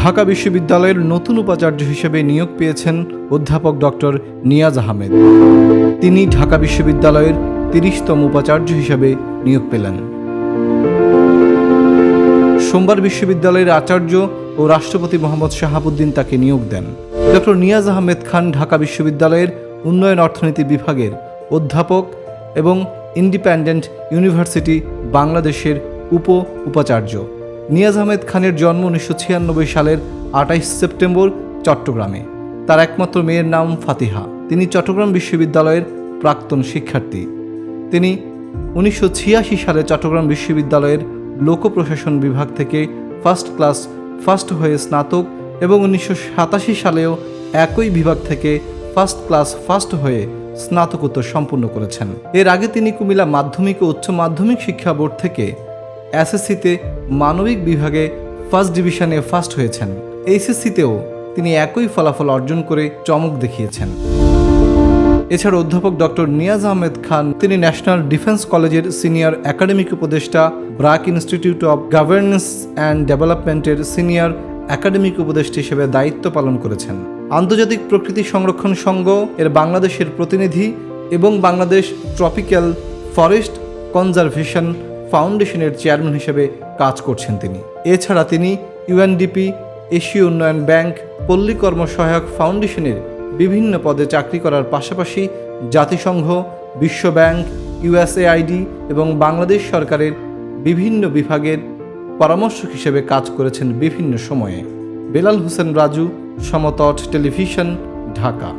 ঢাকা বিশ্ববিদ্যালয়ের নতুন উপাচার্য হিসেবে নিয়োগ পেয়েছেন অধ্যাপক ডক্টর নিয়াজ আহমেদ। তিনি ঢাকা বিশ্ববিদ্যালয়ের তিরিশতম উপাচার্য হিসেবে নিয়োগ পেলেন। সোমবার বিশ্ববিদ্যালয়ের আচার্য ও রাষ্ট্রপতি মোহাম্মদ শাহাবুদ্দিন তাকে নিয়োগ দেন। ডক্টর নিয়াজ আহমেদ খান ঢাকা বিশ্ববিদ্যালয়ের উন্নয়ন অর্থনীতি বিভাগের অধ্যাপক এবং ইন্ডিপেন্ডেন্ট ইউনিভার্সিটি বাংলাদেশের উপ উপাচার্য নিয়াজ আহমেদ খানের জন্ম উনিশশো ছিয়ানব্বই সালের আঠাইশ সেপ্টেম্বর চট্টগ্রামে। তার একমাত্র মেয়ের নাম ফাতিহা। তিনি চট্টগ্রাম বিশ্ববিদ্যালয়ের প্রাক্তন শিক্ষার্থী। তিনি উনিশশো ছিয়াশি সালে চট্টগ্রাম বিশ্ববিদ্যালয়ের লোক প্রশাসন বিভাগ থেকে ফার্স্ট ক্লাস ফার্স্ট হয়ে স্নাতক এবং উনিশশো সাতাশি সালেও একই বিভাগ থেকে ফার্স্ট ক্লাস ফার্স্ট হয়ে স্নাতকোত্তর সম্পূর্ণ করেছেন। এর আগে তিনি কুমিল্লা মাধ্যমিক ও উচ্চ মাধ্যমিক শিক্ষা বোর্ড থেকে এসএসসিতে মানবিক বিভাগে ফার্স্ট ডিভিশনে ফার্স্ট হয়েছেন। এইচএসসিতেও তিনি একই ফলাফল অর্জন করে চমক দেখিয়েছেন। এছাড়া অধ্যাপক ডক্টর নিয়াজ আহমেদ খান, তিনি ন্যাশনাল ডিফেন্স কলেজের সিনিয়র একাডেমিক উপদেষ্টা, BRAC institute of governance and ডেভেলপমেন্টের সিনিয়র একাডেমিক উপদেষ্টা হিসেবে দায়িত্ব পালন করেছেন। আন্তর্জাতিক প্রকৃতি সংরক্ষণ সংঘ এর বাংলাদেশের প্রতিনিধি এবং বাংলাদেশ ট্রপিক্যাল ফরেস্ট কনজারভেশন ফাউন্ডেশনের চেয়ারম্যান হিসেবে কাজ করছেন তিনি। এছাড়া তিনি ইউএনডিপি এশীয় উন্নয়ন ব্যাংক পল্লীকর্ম সহায়ক ফাউন্ডেশনের বিভিন্ন পদে চাকরি করার পাশাপাশি জাতিসংঘ বিশ্বব্যাংক ইউএসএআইডি এবং বাংলাদেশ সরকারের বিভিন্ন বিভাগের পরামর্শক হিসেবে কাজ করেছেন বিভিন্ন সময়ে। বেলাল হোসেন রাজু, সমতট টেলিভিশন, ঢাকা।